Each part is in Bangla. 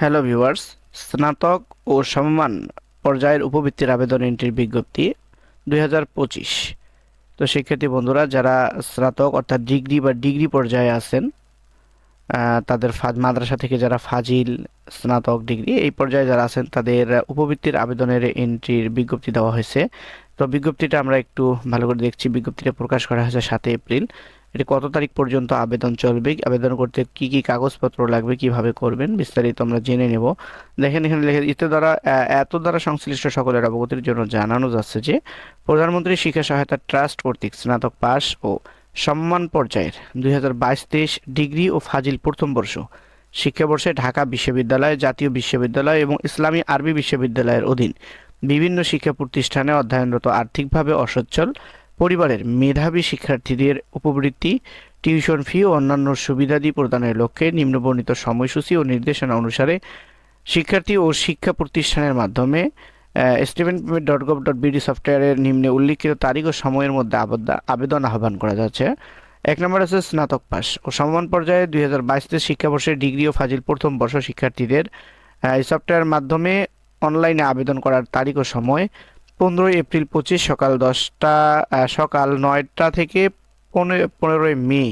হ্যালো ভিউয়ার্স স্নাতক ও সমমান পর্যায়ের উপবৃত্তির আবেদন এন্ট্রির বিজ্ঞপ্তি দুই হাজার পঁচিশ। তো শিক্ষার্থী বন্ধুরা, যারা স্নাতক অর্থাৎ ডিগ্রি বা ডিগ্রি পর্যায়ে আছেন তাদের ফাজ মাদ্রাসা থেকে যারা ফাজিল, স্নাতক, ডিগ্রি এই পর্যায়ে যারা আছেন, তাদের উপবৃত্তির আবেদনের এন্ট্রির বিজ্ঞপ্তি দেওয়া হয়েছে। তো বিজ্ঞপ্তিটা আমরা একটু ভালো করে দেখছি। বিজ্ঞপ্তিটা প্রকাশ করা হয়েছে সাতই এপ্রিল। এটি কত তারিখ পর্যন্ত আবেদন চলবে? আবেদন করতে কি কি কাগজপত্র লাগবে, কীভাবে করবেন? বিস্তারিত আমরা জেনে নেব। দেখেন, এখানে লেখা, এতে দ্বারা এত দ্বারা সংশ্লিষ্ট সকলের অবগতির জন্য জানানো যাচ্ছে যে, প্রধানমন্ত্রী শিক্ষা সহায়তা ট্রাস্ট কর্তৃক স্নাতক পাস ও সম্মান পর্যায়ের দুই হাজার বাইশ তেইশ ডিগ্রি ও ফাজিল প্রথম বর্ষ শিক্ষাবর্ষে ঢাকা বিশ্ববিদ্যালয়, জাতীয় বিশ্ববিদ্যালয় এবং ইসলামী আরবি বিশ্ববিদ্যালয়ের অধীন বিভিন্ন শিক্ষা প্রতিষ্ঠানে অধ্যয়নরত আর্থিকভাবে অসচ্ছল পরিবারের মেধাবী শিক্ষার্থীদের উপবৃত্তি, টিউশন ফি ও অন্যান্য সুবিধাদি প্রদানের লক্ষ্যে নিম্নবর্ণিত সময়সূচি ও নির্দেশনা অনুসারে শিক্ষার্থী ও শিক্ষা প্রতিষ্ঠানের মাধ্যমে stipend dot gov dot BD সফটওয়্যারের নিম্নে উল্লিখিত তারিখ ও সময়ের মধ্যে আবেদন আহ্বান করা যাচ্ছে। এক নম্বর আছে স্নাতক পাস ও সমান পর্যায়ে দুই হাজার বাইশ তেইশ শিক্ষাবর্ষের ডিগ্রি ও ফাজিল প্রথম বর্ষ শিক্ষার্থীদের এই সফটওয়্যার মাধ্যমে অনলাইনে আবেদন করার তারিখ ও সময় পনেরোই এপ্রিল পঁচিশ সকাল দশটা সকাল নয়টা থেকে পনেরো পনেরোই মে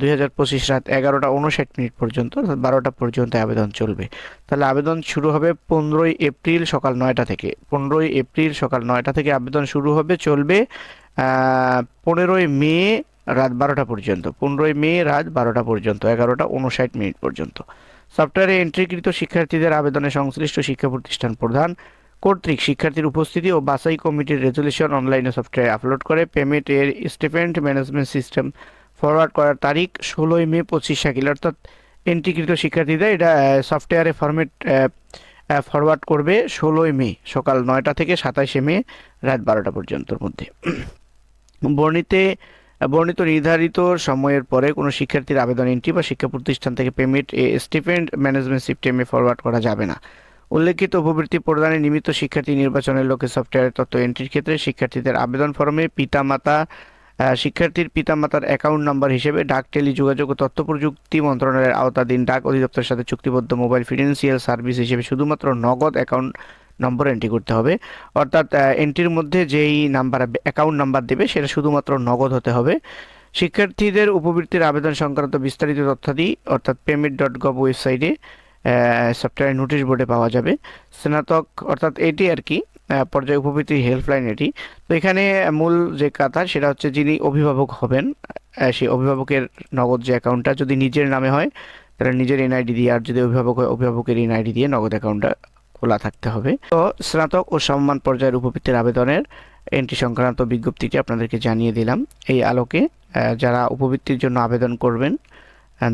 দুই হাজার পঁচিশ রাত এগারোটা উনষাট মিনিট পর্যন্ত, অর্থাৎ বারোটা পর্যন্ত আবেদন চলবে। তাহলে আবেদন শুরু হবে পনেরোই এপ্রিল সকাল নয়টা থেকে। পনেরোই এপ্রিল সকাল নয়টা থেকে আবেদন শুরু হবে, চলবে পনেরোই মে রাত বারোটা পর্যন্ত। পনেরোই মে রাত বারোটা পর্যন্ত, এগারোটা উনষাট মিনিট পর্যন্ত। সফটওয়্যারে এন্ট্রিকৃত শিক্ষার্থীদের আবেদনে সংশ্লিষ্ট শিক্ষা প্রতিষ্ঠান প্রধান কর্তৃক শিক্ষার্থীর উপস্থিতি ও বাছাই কমিটির রেজলিউশন অনলাইনে সফটওয়্যারে আপলোড করে পেমেন্ট এর স্টেটমেন্ট ম্যানেজমেন্ট সিস্টেম ফরওয়ার্ড করার তারিখ ষোলোই মে পঁচিশ সাকিল অর্থাৎ এন্ট্রিকৃত শিক্ষার্থীদের এটা সফটওয়্যারে ফরম্যাট ফরওয়ার্ড করবে ষোলোই মে, সকাল নয়টা থেকে সাতাশে মে রাত বারোটা পর্যন্তর মধ্যে। বর্ণিতে, বর্ণিত নির্ধারিত সময়ের পরে কোনো শিক্ষার্থীর আবেদন এন্ট্রি বা শিক্ষা প্রতিষ্ঠান থেকে পেমেন্ট এ স্টিপেন্ড ম্যানেজমেন্ট সিস্টেমে ফরওয়ার্ড করা যাবে না। উল্লেখিত উপবৃত্তি প্রদানের নিমিত্ত শিক্ষার্থী নির্বাচনের লক্ষ্যে সফটওয়্যারের তথ্য এন্ট্রির ক্ষেত্রে শিক্ষার্থীদের আবেদন ফর্মে পিতামাতা শিক্ষার্থীর পিতামাতার অ্যাকাউন্ট নাম্বার হিসেবে ডাক টেলি যোগাযোগ ও তথ্য প্রযুক্তি মন্ত্রণালয়ের আওতাধীন ডাক অধিদপ্তরের সাথে চুক্তিবদ্ধ মোবাইল ফিনান্সিয়াল সার্ভিস হিসেবে শুধুমাত্র নগদ অ্যাকাউন্ট নম্বর এন্ট্রি করতে হবে। অর্থাৎ এন্ট্রির মধ্যে যেই নাম্বার অ্যাকাউন্ট নাম্বার দেবে সেটা শুধুমাত্র নগদ হতে হবে। শিক্ষার্থীদের উপবৃত্তির আবেদন সংক্রান্ত বিস্তারিত তথ্যাদি অর্থাৎ পেমেন্ট ডট গভ ওয়েবসাইটে সফটওয়্যার নোটিশ বোর্ডে পাওয়া যাবে। স্নাতক, অর্থাৎ এটি আর কি পর্যায় উপবৃত্তির হেল্পলাইন এটি। তো এখানে মূল যে কথা সেটা হচ্ছে যিনি অভিভাবক হবেন সেই অভিভাবকের নগদ যে অ্যাকাউন্টটা যদি নিজের নামে হয়, তাহলে নিজের এনআইডি দিয়ে, আর যদি অভিভাবক হয়, অভিভাবকের এনআইডি দিয়ে নগদ অ্যাকাউন্টটা খোলা থাকতে হবে। তো স্নাতক ও সম্মান পর্যায়ের উপবৃত্তির আবেদনের এন্ট্রি সংক্রান্ত বিজ্ঞপ্তিটি আপনাদেরকে জানিয়ে দিলাম। এই আলোকে যারা উপবৃত্তির জন্য আবেদন করবেন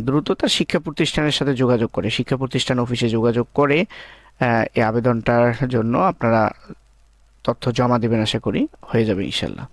দ্রুত তার শিক্ষা প্রতিষ্ঠানের সাথে যোগাযোগ করে। শিক্ষা প্রতিষ্ঠান অফিসে যোগাযোগ করে এই আবেদনটার জন্য আপনারা তথ্য জমা দেবেন আশা করি। হয়ে যাবে ইনশাল্লাহ